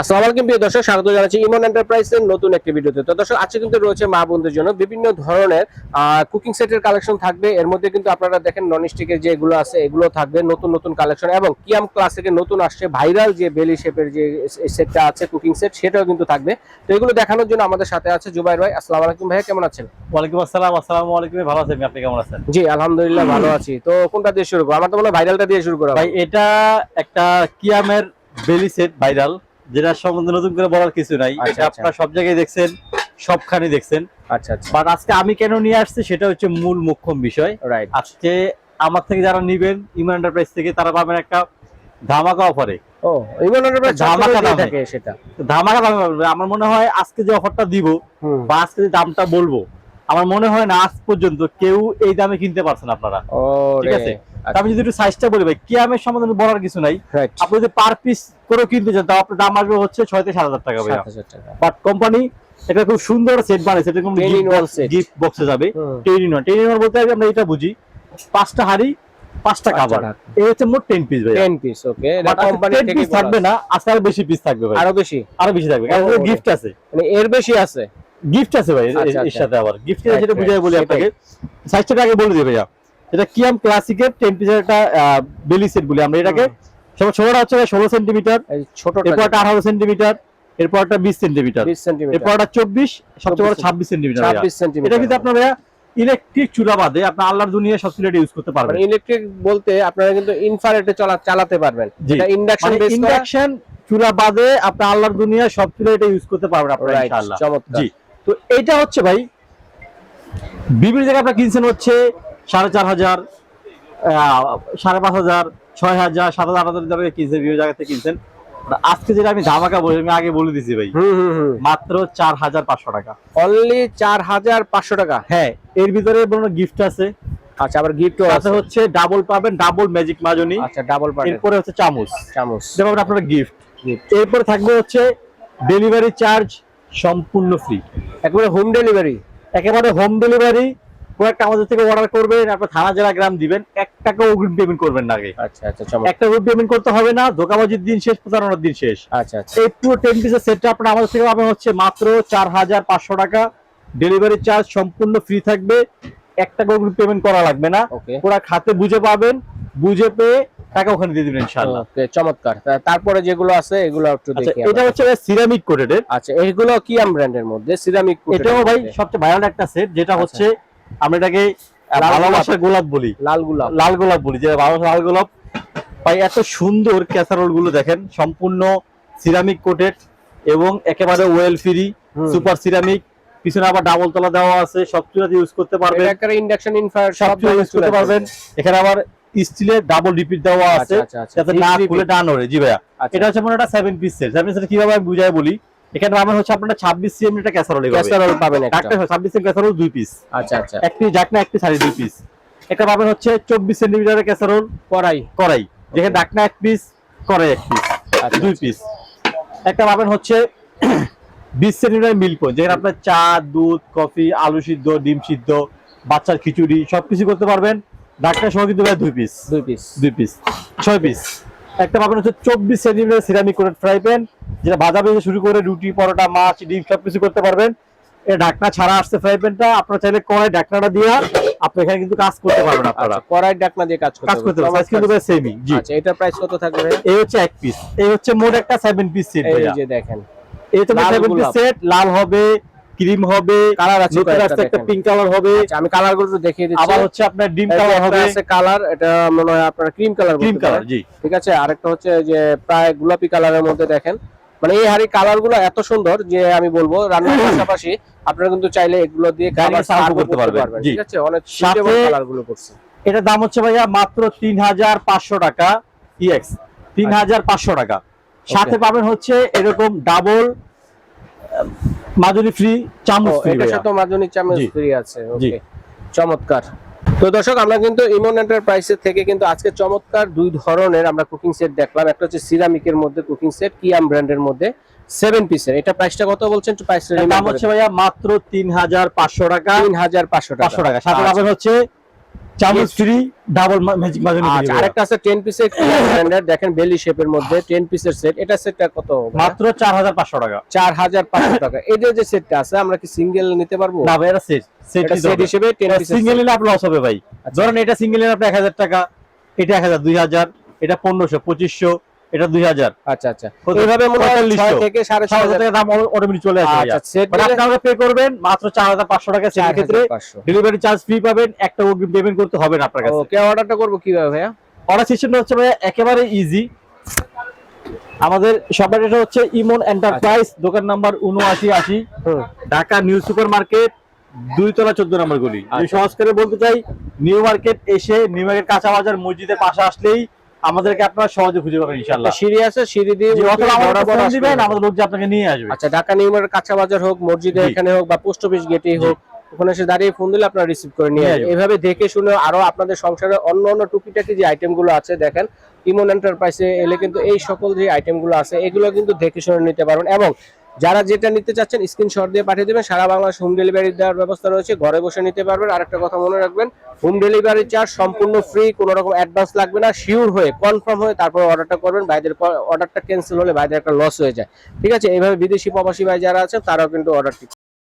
আসসালামু আলাইকুম প্রিয় দর্শক স্বাগত জানাচ্ছি ইমন এন্টারপ্রাইজের নতুন একটি ভিডিওতে। তো দর্শক আজকে কিন্তু রয়েছে মা বোনদের জন্য বিভিন্ন ধরনের কুকিং সেটের কালেকশন থাকবে। এর মধ্যে কিন্তু আপনারা দেখেন নন স্টিকের যেগুলো আছে এগুলো থাকবে নতুন নতুন কালেকশন এবং কিয়াম ক্লাসিকের নতুন আসছে ভাইরাল যে বেলি শেপের যে সেটটা আছে কুকিং সেট সেটাও কিন্তু থাকবে। তো এগুলো দেখানোর জন্য আমাদের সাথে আছে জুবাইর ভাই। আসসালামু আলাইকুম ভাইয়া কেমন আছেন? ওয়ালাইকুম আসসালাম আসসালামু আলাইকুম ভালো আছেন আপনি কেমন আছেন? জি আলহামদুলিল্লাহ ভালো আছি। তো কোনটা দিয়ে শুরু করব? আমার তো মনে হয় ভাইরালটা দিয়ে শুরু করা ভাই এটা একটা কিয়ামের বেলি সেট ভাইরাল যেটা সম্বন্ধে নতুন করে বলার কিছু নাই আচ্ছা, এটা আচ্ছা। আপনারা সব জায়গায় দেখছেন সবখানে দেখছেন। আচ্ছা আচ্ছা। বাট আজকে আমি কেন নিয়ে আসছি সেটা হচ্ছে মূল মুখ্যম বিষয়। রাইট আজকে আমার থেকে যারা নিবেন ইমান এন্টারপ্রাইজ থেকে তারা পাবেন একটা ধামাকা অফারে ও ইমন এন্টারপ্রাইজ ধামাকা ধামাকা থাকে সেটা। ধামাকা দামে আমার মনে হয় আজকে যে অফারটা দিব বা আজকে যে দামটা বলব আমার মনে হয় না আজ পর্যন্ত কেউ এই দামে কিনতে পারছেন আপনারা। ঠিক আছে? আমি যদি একটু সাইজটা বলি ভাই কিয়ামের সম্বন্ধে বলার কিছু নাই। আপনি যদি পার পিস করে কিনতে চান তাও আপনার দাম আসবে হচ্ছে ছয় থেকে সাত হাজার টাকা। টাকা বাট কোম্পানি এটা খুব সুন্দর সেট বানিয়েছে এটা কোনো 10 গিফট বক্সে যাবে। Ten in one ten in one বলতে আমরা এটা বুঝি পাঁচটা হাড়ি পাঁচটা কাবার এই হচ্ছে মোট টেন পিস ভাই 10 পিস ওকে এটা কোম্পানি থেকে পিস থাকবে না আজকে আরও বেশি পিস থাকবে ভাই আরও বেশি? আরও বেশি থাকবে কারণ গিফট আছে। মানে এর বেশি আছে? গিফট আছে ভাই এর- আচ্ছা, আচ্ছা। সাথে আবার। গিফট যেটা বুঝাই বলি আপনাকে সাইজটা আগে বলে দিই ভাইয়া। এটা কিয়াম ক্লাসিকের একটা বেলি সেট বলি আমরা এটাকে। ছোটটা হচ্ছে ষোলো সেন্টিমিটার ছোটটা এরপর আঠারো সেন্টিমিটার এরপর একটা বিশ সেন্টিমিটার 20 সেন্টিমিটার এরপর একটা চব্বিশ সবচেয়ে বড় 24 ছাব্বিশ সেন্টিমিটার 26 সেন্টিমিটার এটা কিন্তু আপনারা ইলেকট্রিক চুলা বাদে আপনার আল্লাহর দুনিয়া সব চুলা ইউজ করতে পারবেন। মানে ইলেকট্রিক বলতে আপনারা কিন্তু ইনফ্রারেডে চলা চালাতে পারবেন। এটা ইন্ডাকশন মানে বেস ইন্ডাকশন চুলা বাদে আপনার আল্লাহর দুনিয়া সব চুলা এটা ইউজ করতে পারবেন আপনারা ইনশাআল্লাহ। চমৎকার। জি। তো এটা হচ্ছে ভাই বিভিন্ন জায়গায় আপনারা কিনছেন হচ্ছে সাড়ে চার হাজার সাড়ে পাঁচ হাজার ছয় হাজার সাত হাজার আট হাজার টাকা কিনছেন বিভিন্ন জায়গা থেকে কিনছেন। আজকে যেটা আমি ধামাকা বলি আমি আগে বলে দিছি ভাই। মাত্র চার হাজার পাঁচশো টাকা। অনলি 4500 টাকা? হ্যাঁ এর ভিতরে গিফট আছে। আচ্ছা আবার গিফটও সাথে আছে। হচ্ছে ডাবল পাবেন ডাবল ম্যাজিক মাজনি। আচ্ছা ডাবল পার্ট এরপরে হচ্ছে চামচ। চামচ। পাবেন আপনারা গিফট। এরপরে থাকবে হচ্ছে ডেলিভারি চার্জ সম্পূর্ণ ফ্রি একেবারে হোম ডেলিভারি একেবারে হোম ডেলিভারি প্রোডাক্ট আমাদের থেকে অর্ডার করবেন আপনার থানা জেলা গ্রাম দিবেন এক টাকা অগ্রিম পেমেন্ট করবেন না আগে। আচ্ছা আচ্ছা একটা অগ্রিম পেমেন্ট করতে হবে না ধোকাবাজির দিন শেষ প্রতারণার দিন শেষ। আচ্ছা আচ্ছা। এই পুরো টেন পিসের সেটটা আপনার আমাদের থেকে পাবেন হচ্ছে মাত্র চার হাজার পাঁচশো টাকা। ডেলিভারি চার্জ সম্পূর্ণ ফ্রি থাকবে এক টাকা অগ্রিম পেমেন্ট করা লাগবে না। ওকে প্রোডাক্ট হাতে বুঝে পাবেন বুঝে পেয়ে টাকা ওখানে দিয়ে দিবেন ইনশাআল্লাহ। চমৎকার। তারপরে যেগুলো আছে এগুলো একটু দেখি এটা হচ্ছে সিরামিক কোটেড আচ্ছা এগুলো কিয়াম ব্র্যান্ডের মধ্যে? সিরামিক এটাও ভাই সবচেয়ে ভাইরাল একটা সেট যেটা হচ্ছে আমরা এটাকে ভালোবাসার গোলাপ বলি। লাল গুলাব লাল গোলাপ বলি যে ভালোবাসার লাল গোলাপ। ভাই এত সুন্দর ক্যাসারোলগুলো দেখেন সম্পূর্ণ সিরামিক কোটেড এবং একেবারে ওয়েল ফ্রি সুপার সিরামিক পিছনে আবার ডাবল তলা দেওয়া আছে সব চুলাতে ইউজ করতে পারবেন। একটা ইন্ডাকশন ইনফ্রারেড সব ইউজ করতে পারবেন। এখানে আবার স্টিলের ডাবল রিপিট দেওয়া আছে আচ্ছা আচ্ছা। যাতে না খুলে। টান ওরে জি ভাইয়া। আচ্ছা। এটা হচ্ছে মনে একটা seven piece set seven piece কীভাবে আমি বুঝাই বলি? এখানে আমার হচ্ছে আপনার ছাব্বিশ সিএম এটা ক্যাসারোল ক্যাসারোল পাবেন। একটা। একটা ছাব্বিশ সিএম ক্যাসারোল দুই পিস আচ্ছা আচ্ছা। এক পিস ডাকনা এক পিস সাড়ে দুই পিস একটা পাবেন হচ্ছে ক্যাসারোল কড়াই। কড়াই। যেখানে ডাকনা এক পিস কড়াই এক পিস আচ্ছা, দুই পিস একটা পাবেন হচ্ছে বিশ সেন্টিমিটার মিল্ক যেখানে আপনার চা দুধ কফি আলু সিদ্ধ ডিম সিদ্ধ বাচ্চার খিচুড়ি সবকিছু করতে পারবেন। ডাকনা সহ কিন্তু দুই পিস দুই পিস দুই পিস ছয় পিস একটা পাবেন হচ্ছে চব্বিশ centimetre ceramic coated fry pan যেটা ভাজা ভেজে শুরু করে রুটি পরোটা মাছ ডিম সবকিছু করতে পারবেন। এই ঢাকনা ছাড়া আসছে ফ্রাই প্যানটা আপনারা চাইলে কড়াই ঢাকনাটা দিয়ে আপনি এখানে কিন্তু কাজ করতে পারবেন আপনারা। আচ্ছা কড়াই ডাকনা দিয়ে কাজ করতে কাজ করতে পারবেন। কিন্তু সেমই জি। আচ্ছা এটা প্রাইস কত থাকবে ভাই? এই হচ্ছে এক পিস এই হচ্ছে মোট একটা সেভেন পিস সেট এই যে দেখেন। এই হচ্ছে লাল সেভেন পিস সেট লাল হবে ক্রিম হবে কালার আছে একটা পিঙ্ক কালার হবে। আচ্ছা আমি কালারগুলো দেখিয়ে দিচ্ছি। আবার হচ্ছে আপনার ডিম কালার হবে। আছে কালার এটা মনে হয় আপনার ক্রিম কালার ক্রিম কালার জি। ঠিক আছে আরেকটা হচ্ছে যে প্রায় গোলাপি কালারের মধ্যে দেখেন। মানে এই হাড়ি কালারগুলো এত সুন্দর যে আমি বলব রান্নার পাশাপাশি আপনারা কিন্তু চাইলে এগুলো দিয়ে খাবার serve করতে পারবেন, ঠিক আছে? অনেক সুইটেবল কালারগুলো করছে। এটার দাম হচ্ছে ভাইয়া মাত্র তিন হাজার পাঁচশো টাকা ইএক্স হাজার পাঁচশো টাকা। সাথে পাবেন হচ্ছে এরকম ডাবল মাজুরি ফ্রি চামচ ফ্রি এটার সাথে মাজনি চামচ ফ্রি আছে ওকে। চমৎকার। তো দর্শক আমরা কিন্তু ইমন এন্টারপ্রাইজের থেকে কিন্তু আজকে চমৎকার দুই ধরনের আমরা কুকিং সেট দেখলাম। একটা হচ্ছে সিরামিকের মধ্যে কুকিং সেট কিয়াম ব্র্যান্ডের মধ্যে সেভেন পিসের এটা প্রাইসটা কত বলছেন? প্রাইস দাম হচ্ছে ভাইয়া মাত্র তিন হাজার পাঁচশো টাকা। তিন হাজার পাঁচশো পাঁচশো টাকা। সাথে আচ্ছা। হচ্ছে চামচ ফ্রি ডাবল ম্যাজিক মাজনি আচ্ছা আরেকটা আছে 10 পিসের স্ট্যান্ডার্ড দেখেন বেলি শেপের মধ্যে 10 পিসের সেট এটা সেটটা কত মাত্র চার হাজার পাঁচশো টাকা। 4500 টাকা। এই যে সেটটা আছে আমরা কি সিঙ্গেল নিতে পারব? না ভাই এটা সেট সেট সেট হিসেবে 10 পিসের সিঙ্গেল নিলে আপনার লস হবে ভাই। আচ্ছা। ধরেন এটা সিঙ্গেল নিলে আপনার এক হাজার টাকা এটা এক হাজার দুই হাজার এটা পনেরোশো পঁচিশশো এটা দুই হাজার। আচ্ছা আচ্ছা। এইভাবে মনে হয় 4500 থেকে সাড়ে ছয় হাজার টাকা দাম অটোমেটিক চলে আসে আচ্ছা সেট মানে পে করবেন মাত্র চার হাজার পাঁচশো টাকা সেটার ক্ষেত্রে। ডেলিভারি চার্জ ফ্রি পাবেন একটা অগ্রিম পেমেন্ট করতে হবে না আপনার কাছে। ওকে অর্ডারটা করব কীভাবে ভাইয়া? অর্ডার সিস্টেমটা হচ্ছে ভাই একেবারে ইজি আমাদের সবার এটা হচ্ছে ইমন এন্টারপ্রাইজ দোকান নাম্বার উনআশি আশি। ঢাকা নিউ সুপার মার্কেট দুই তলা চোদ্দ নম্বর গলি। আমি সহজ করে বলতে চাই নিউ মার্কেট এসে নিউ মার্কেট কাঁচা বাজার মসজিদের পাশে আসলেই আমাদেরকে আপনারা সহজে খুঁজে পাবেন ইনশাল্লাহ সিঁড়ি আছে সিঁড়ি দিয়ে দিবেন আমাদের লোক যে আপনাকে নিয়ে আসবে। আচ্ছা ঢাকা নিউমার্কেট কাঁচা বাজার হোক মসজিদের এখানে হোক বা পোস্ট অফিস গেটেই হোক ওখানে এসে দাঁড়িয়ে ফোন দিলে আপনারা রিসিভ করে নিয়ে আসবেন। এভাবে দেখে শুনে আরও আপনাদের সংসারে অন্য অন্য টুকিটাকি যে আইটেমগুলো আছে দেখেন ইমন এন্টারপ্রাইজে এলে কিন্তু এই সকল যে আইটেমগুলো আছে এগুলো কিন্তু দেখে শুনে নিতে পারবেন। এবং যারা যেটা নিতে চাচ্ছেন স্ক্রিনশট দিয়ে পাঠিয়ে দেবেন। সারা বাংলাদেশ হোম ডেলিভারি দেওয়ার ব্যবস্থা রয়েছে। ঘরে বসে নিতে পারবেন। আরেকটা কথা মনে রাখবেন হোম ডেলিভারি চার্জ সম্পূর্ণ ফ্রি কোনো রকম অ্যাডভান্স লাগবে না। শিওর হয়ে কনফার্ম হয়ে তারপর অর্ডারটা করবেন। ভাইদের অর্ডারটা ক্যান্সেল হলে ভাইদের একটা লস হয়ে যায়। ঠিক আছে? এইভাবে বিদেশি প্রবাসী ভাই যারা আছে তারাও কিন্তু অর্ডারটি